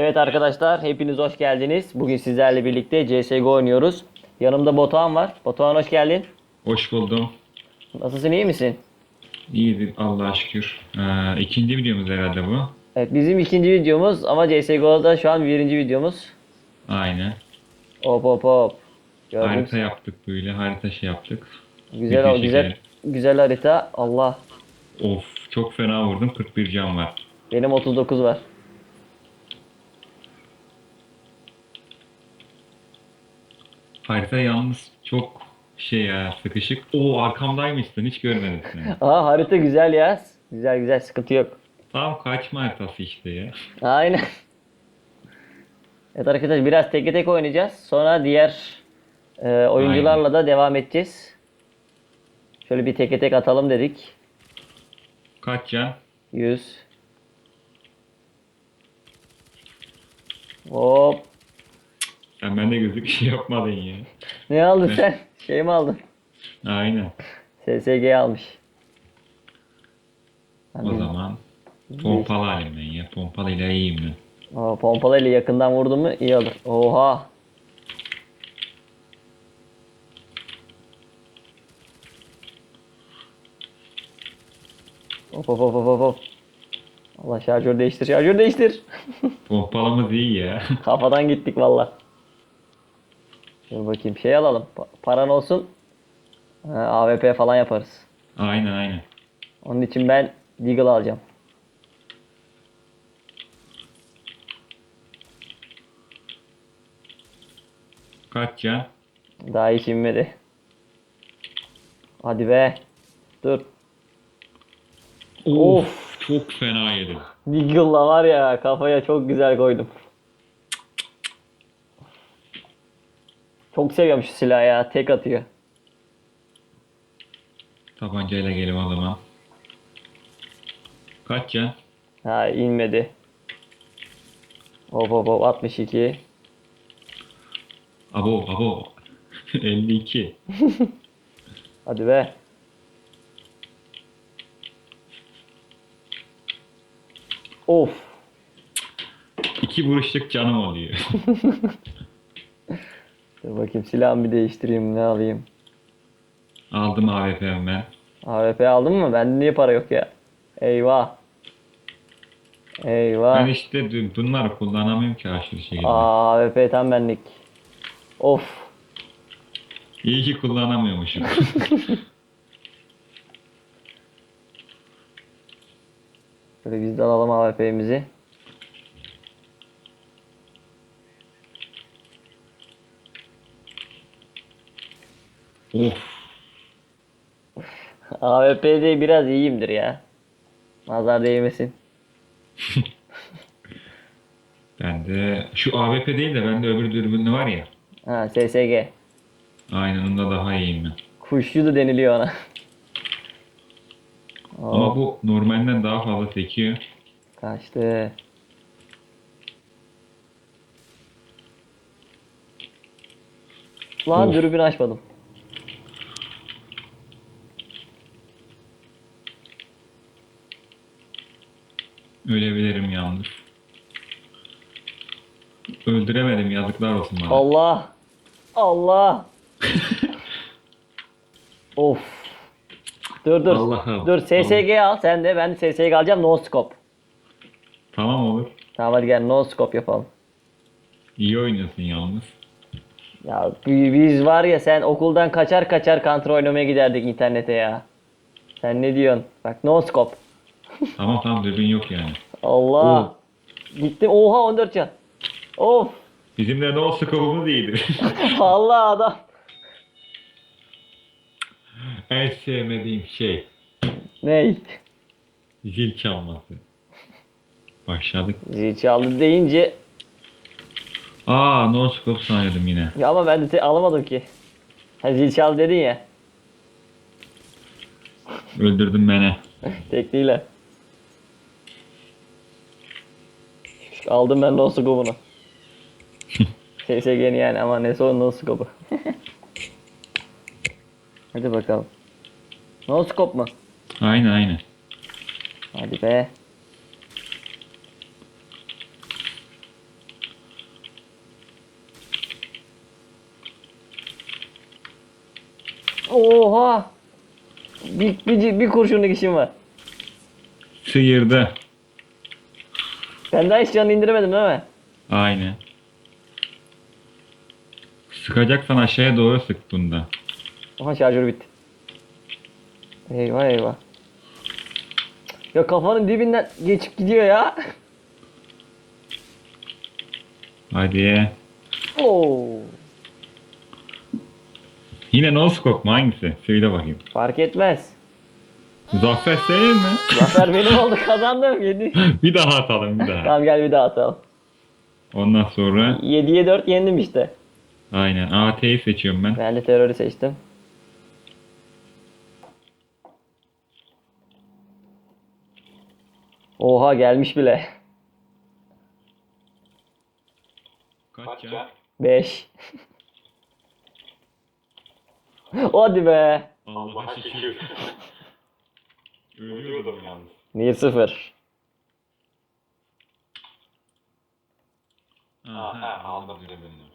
Evet arkadaşlar hepiniz hoş geldiniz. Bugün sizlerle birlikte CSGO oynuyoruz. Yanımda Batuhan var. Batuhan hoş geldin. Hoş buldum. Nasılsın iyi misin? İyidir Allah'a şükür. Ee, ikinci videomuz herhalde bu. Evet bizim ikinci videomuz ama CSGO'da şu an birinci videomuz. Aynen. Hop hop hop. Gördüm. Harita yaptık böyle. Harita şey yaptık. Güzel o güzel güzel harita. Allah. Of çok fena vurdum. 41 can var. Benim 39 var. Harita yalnız çok şey ya sıkışık. Oo arkamdaymışsın hiç görmedim seni. Aa harita güzel ya. Güzel güzel sıkıntı yok. Tam kaçma haritası işte ya. Aynen. Evet arkadaşlar biraz tek tek oynayacağız. Sonra diğer e, oyuncularla da devam edeceğiz. Şöyle bir tek tek atalım dedik. Kaç can? 100. Hop. Sen bende gözük yapmadın ya. Ne aldın Ne? sen? Şey mi aldın? Aynen. SSG almış. O zaman pompalı alayım ben ya. Pompalıyla iyiyim ben. O pompalayla yakından vurdun mu iyi olur. Oha. Hop hop hop hop hop, hop. Allah şarjör değiştir şarjör değiştir. Pompalımız iyi ya. Kafadan gittik valla. Dur bakayım şey alalım. Pa- paran olsun. Ha, AWP falan yaparız. aynen aynen. Onun için ben Deagle alacağım. Kaç can? Daha hiç inmedi. Hadi be. Dur. Of çok fena yedim. Deagle'la var ya kafaya çok güzel koydum. Çok seviyorum şu silahı ya. Tek atıyor. Tabancayla gelim o zaman. Kaç can? Ha inmedi. Hop hop hop 62. Abo abo. 52. Hadi be. Of. İki vuruşluk canım oluyor. Dur bakayım silahımı bir değiştireyim ne alayım. Aldım AWP'mi ben. AWP aldın mı? Bende niye para yok ya? Eyvah. Eyvah. Ben işte bunları kullanamıyorum ki aşırı şekilde. Aa, AWP tam benlik. Of. İyi ki kullanamıyormuşum. Böyle biz de alalım AWP'mizi. AWP'de biraz iyiyimdir ya. Nazar değmesin. Ben de şu AWP değil de bende öbür dürbünlü var ya. Ha SSG. Aynen onda daha iyiyim ben. Kuşlu da deniliyor ona. Ama bu normalinden daha fazla sekiyor. kaçtı. Lan Of. dürbün açmadım. Ölebilirim yalnız. Öldüremedim yazıklar olsun bana. Allah. Allah. of. Dur dur. Allah'ım. Dur SSG al sen de ben de SSG alacağım no scope. Tamam olur. Tamam hadi gel no scope yapalım. İyi oynuyorsun yalnız. Ya bi- biz var ya sen okuldan kaçar kaçar counter oynamaya giderdik internete ya. Sen ne diyorsun? Bak no scope. Tamam tamam dürbün yok yani. Allah. Oo. Gittim oha 14 can. Of. Bizim de no scope'umuz iyidir. Allah adam. en sevmediğim şey. Ney? Zil çalması. Başladık. Zil çaldı deyince Aa no scope sanıyordum yine. ya ama ben de te- alamadım ki. Ha, zil çaldı dedin ya. Öldürdün beni. Tekniğiyle. Aldım ben de o skobunu. SSG'ni yani ama neyse o no scope'u. Hadi bakalım. No scope mu? Aynen aynen. Hadi be. Oha! Bir, bir, bir kurşunluk işim var. Sıyırdı. Ben daha hiç canını indirmedim değil mi? Aynen. Sıkacaksan aşağıya doğru sık bunda. Aha şarjör bitti. Eyvah eyvah. Ya kafanın dibinden geçip gidiyor ya. Hadi. Oo. Yine no scope mu hangisi? Söyle bakayım. Fark etmez. Zafer senin mi? Zafer benim oldu kazandım 7. bir daha atalım bir daha. tamam gel bir daha atalım. Ondan sonra 7'ye 4 yendim işte. aynen AT'yi seçiyorum ben. Ben de terörü seçtim. Oha gelmiş bile. Kaç ya? 5. Hadi be. Allah'a şükür. Ölüyordum yalnız. 1-0. Aha aldım dürbünü.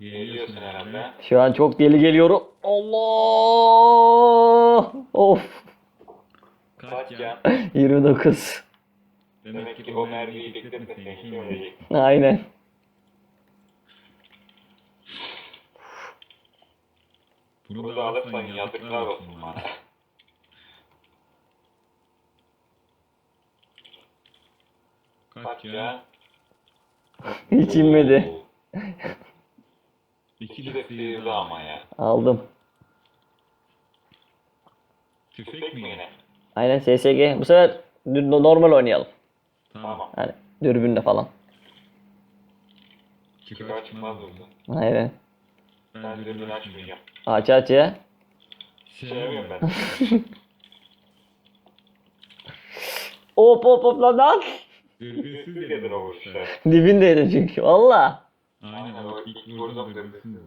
Geliyorsun herhalde. Şu an çok deli geliyorum. Allah! Of. Kaç ya? 29. Demek ki o mermiyi bekletmeseydin. Aynen. Bunu da alırsan yazıklar olsun bana. Kaç ya? Hiç inmedi. İki de sıyırdı ama ya. Aldım. Tüfek mi yine? Aynen SSG. Bu sefer normal oynayalım. Tamam. Hani dürbünle falan. Çıkar çıkmaz oldu. Aynen. Ben dürbünü açmayacağım. Aç aç ya. Sevmiyorum ben. Hop hop hop lan lan. Dürbünsüz gelir o vuruşlar. Dibindeydim çünkü. Valla. Aynen o ilk vurdum dürbünsüz.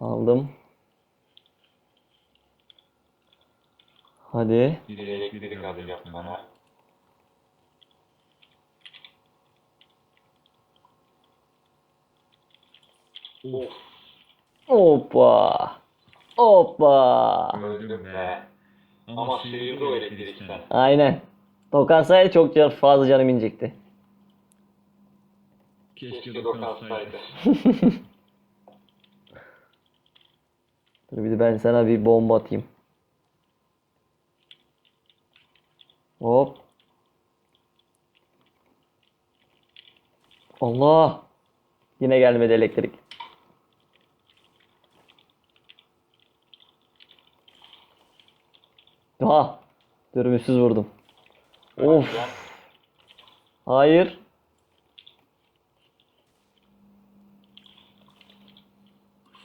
Aldım. Hadi. Bir elektrik alacağım bana. Of. Hoppa. Hoppa. Öldüm be. Ama sıyırdı o elektrikten. Aynen. Dokunsaydı çok can- fazla canım inecekti. Keşke dokunsaydı. Dur bir de ben sana bir bomba atayım. Hop. Allah. Yine gelmedi elektrik. Ha. Dürbünsüz vurdum. Of. Hayır.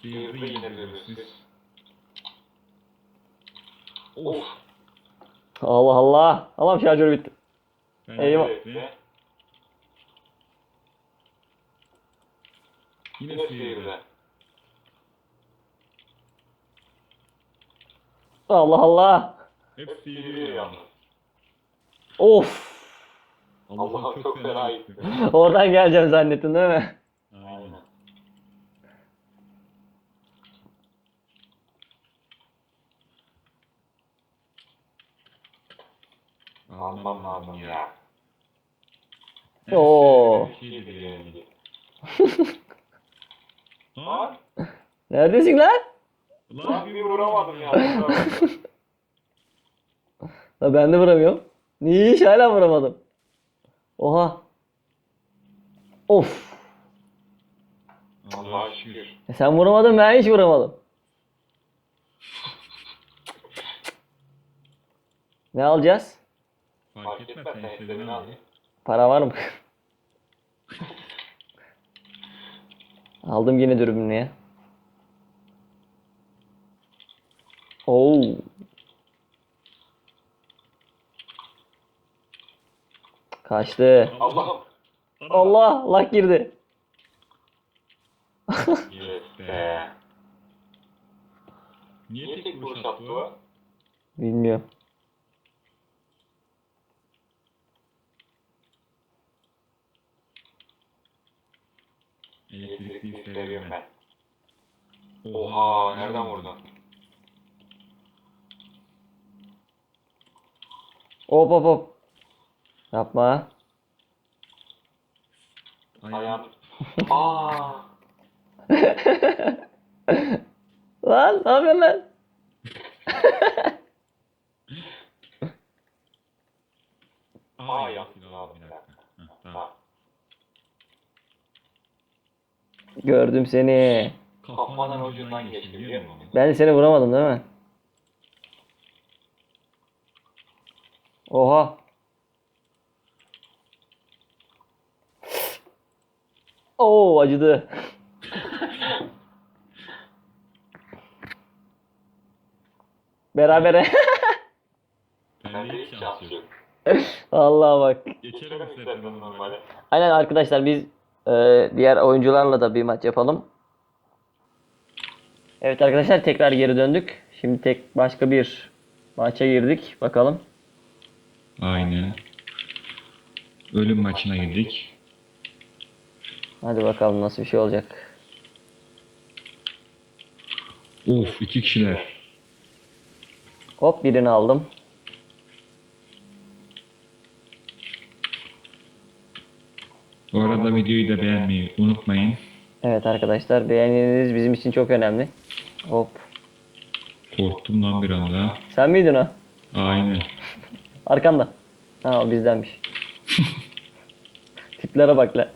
Sıyırdı yine dürbünsüz. Of. Allah Allah. Allah'ım şarjör bitti. Eyvah. Yine sıyırdı. Allah Allah. Hep sıyırıyor yalnız. Of. Allah'ım çok fena gitti. Oradan geleceğim zannettin değil mi? Aynen. Almam lazım ya. Oo. Lan, Neredesin lan? lan bir vuramadım ya. La ben de vuramıyorum. Niye hiç hala vuramadım. Oha. Of. Allah'a şükür. E sen vuramadın ben hiç vuramadım. Ne alacağız? Fark etmez sen istediğini al. Para var mı? Aldım yine dürbünü ya. Oo. Kaçtı. Allah'ım. Allah lak girdi. Yes be. Niye tek vuruş attı o? Bilmiyorum. Elektrikli seviyorum ben. Oha şey nereden vurdun? Hop hop hop. Yapma. Ayağım. Aa. Lan ne yapıyorsun lan? Aa yaptın abi tamam. Gördüm seni. Kafanın ucundan geçti biliyor musun? Ben de seni vuramadım değil mi? Oha. Oo acıdı. Berabere. Bende hiç şans yok. Vallahi bak. Geçelim istersen normale. Aynen arkadaşlar biz e, diğer oyuncularla da bir maç yapalım. Evet arkadaşlar tekrar geri döndük. Şimdi tek başka bir maça girdik. Bakalım. Aynen. Ölüm maçına girdik. Hadi bakalım nasıl bir şey olacak. Of iki kişiler. Hop birini aldım. Bu arada videoyu da beğenmeyi unutmayın. Evet arkadaşlar beğeniniz bizim için çok önemli. Hop. Korktum lan bir anda. Sen miydin o? Aynen. Arkanda. Ha o bizdenmiş. Tiplere bak lan.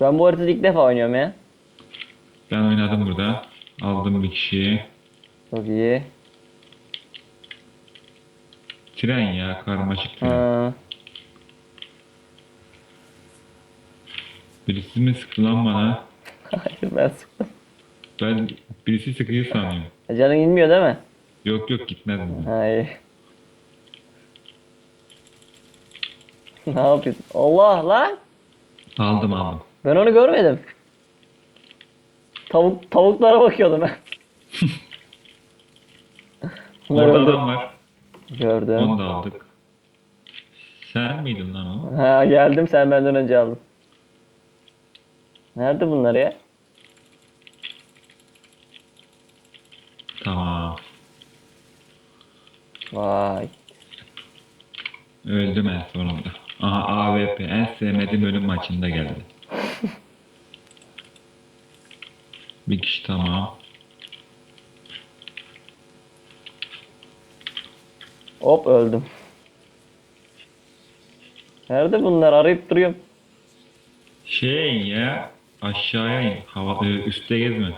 Ben bu haritada ilk defa oynuyorum ya. Ben oynadım burada. Aldım bir kişiyi. Çok iyi. Tren ya karmaşık tren. Ha, Birisi mi sıktı lan bana? hayır ben sıktım. Ben birisi sıkıyor sanıyorum. Canın inmiyor değil mi? Yok yok gitmez mi? Hayır. ne yapıyorsun? Allah lan! Aldım aldım. Ben onu görmedim. Tavuk tavuklara bakıyordum ben. Orada öldür- adam var. Gördüm. Onu da aldık. Sen miydin lan o? Ha geldim sen benden önce aldın. Nerede bunlar ya? Tamam. Vay. Öldüm en sonunda. Aha AWP en sevmediğim ölüm maçında geldi. Bir kişi tamam. Hop öldüm. Nerede bunlar? Arayıp duruyorum. Şey ya aşağıya in. Hava, e, üstte gezme.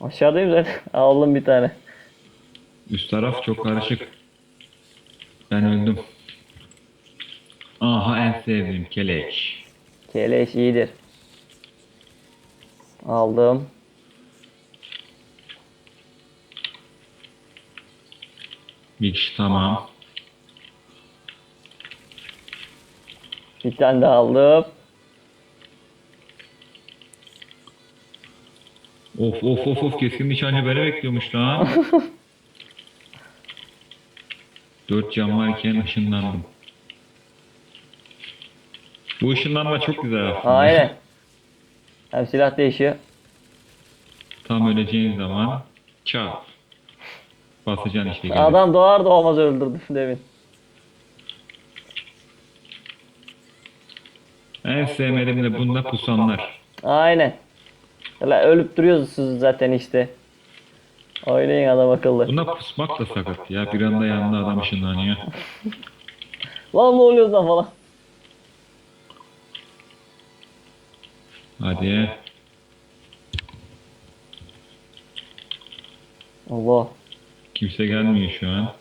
Aşağıdayım zaten. Aldım bir tane. Üst taraf çok karışık. Ben öldüm. Aha en sevdiğim keleş. Keleş iyidir. Aldım. Kişi tamam. Bir tane daha aldım. Of of of of keskin nişancı beni bekliyormuş lan. Dört cam varken ışınlandım. Bu ışınlanma çok güzel aslında. Aynen. Hem silah değişiyor. Tam öleceğin zaman çap. Basacaksın işte. geri. Adam doğar doğmaz öldürdüm demin. En sevmediğim de bunda pusanlar. Aynen. Öyle ölüp duruyorsunuz zaten işte. Oynayın adam akıllı. Bunda pusmak da sakat ya. Bir anda yanında adam ışınlanıyor. Lan ne oluyor lan falan. Hadi. Allah. Kimse gelmiyor şu an.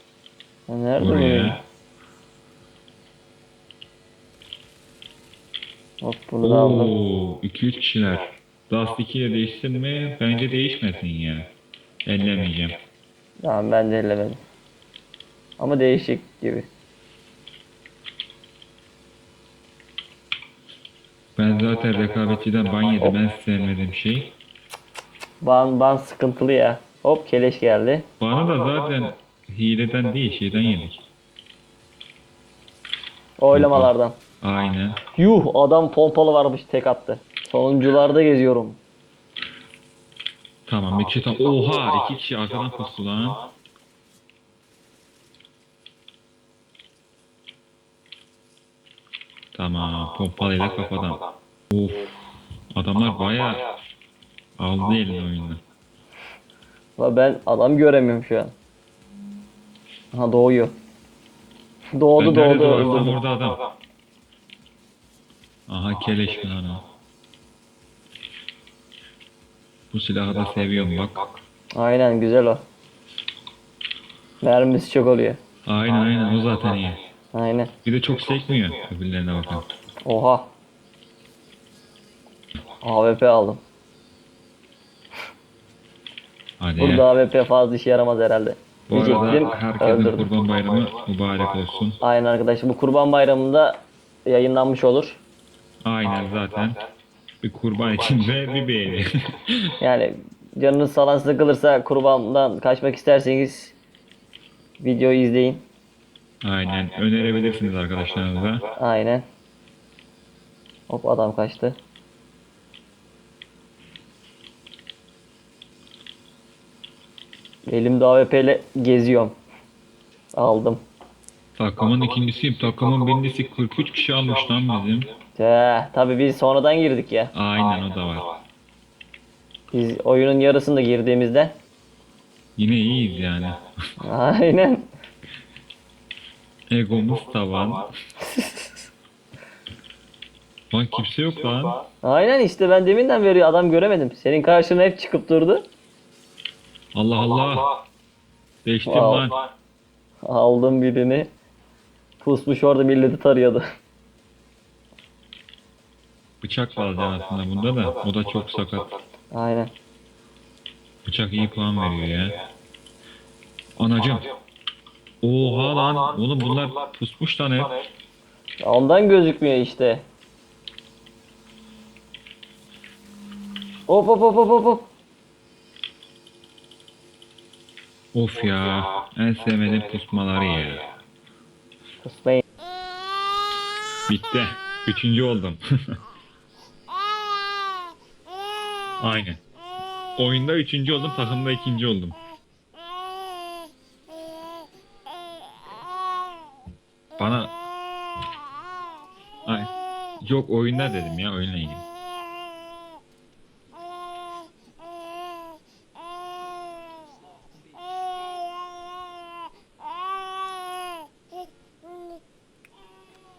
Ya Nerede bu? Buraya. Hop bunu da aldım. Oo, 2-3 kişiler. Dust 2 ile değişsin mi? Bence değişmesin ya. Ellemeyeceğim. Tamam ben de ellemedim. Ama değişik gibi. Ben zaten rekabetçiden ban yedim. En sevmediğim şey. Ban ban sıkıntılı ya. Hop keleş geldi. Bana da zaten hileden değil şeyden yedik. Oylamalardan. Aynen. Yuh adam pompalı varmış tek attı. Sonuncularda geziyorum. Tamam kişi tam. Oha iki kişi arkadan pustu lan. Tamam pompalıyla kafadan. Of. Adamlar baya aldı elini oyunu. Ama ben adam göremiyorum şu an. Ha doğuyor. Doğdu Ben doğdu duvarsam öldürdüm. orada adam. Aha keleş mi lan? Bu silahı da seviyorum bak. Aynen güzel o. Mermisi çok oluyor. Aynen aynen o zaten iyi. Aynen. Bir de çok sekmiyor öbürlerine bakın. Oha. AWP aldım. Hadi. Burada AWP fazla işe yaramaz herhalde. Bu arada herkesin öldürdüm. kurban bayramı mübarek olsun. Aynen arkadaşlar bu kurban bayramında yayınlanmış olur. Aynen zaten. Bir kurban için de bir beğeni. Yani canınız salan sıkılırsa kurbandan kaçmak isterseniz videoyu izleyin. Aynen. Önerebilirsiniz arkadaşlarınıza. Aynen. Hop adam kaçtı. Elimde AWP ile geziyorum. Aldım. Takımın ikincisiyim. Takımın birincisi 43 kişi almış lan bizim. Teh, tabii biz sonradan girdik ya. Aynen o da var. Biz oyunun yarısında girdiğimizde. Yine iyiyiz yani. Aynen. Egomuz tavan. Lan kimse yok lan. Aynen işte ben deminden beri adam göremedim. Senin karşına hep çıkıp durdu. Allah Allah. Değiştim Wow. lan. Aldım birini. Pusmuş orada milleti tarıyordu. Bıçak var aslında bunda da. O da çok sakat. Aynen. Bıçak iyi puan veriyor ya. Anacım. Oha lan. Oğlum bunlar pusmuş lan hep. Ondan gözükmüyor işte. Hop hop hop hop hop hop. Of ya. En sevmediğim pusmaları ya. Kusmayın. Bitti. Üçüncü oldum. Aynen. Oyunda üçüncü oldum, takımda ikinci oldum. Bana... Ay. Yok oyunda dedim ya, oyunla ilgili.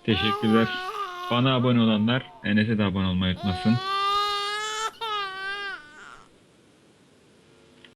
Teşekkürler. Bana abone olanlar Enes'e de abone olmayı unutmasın.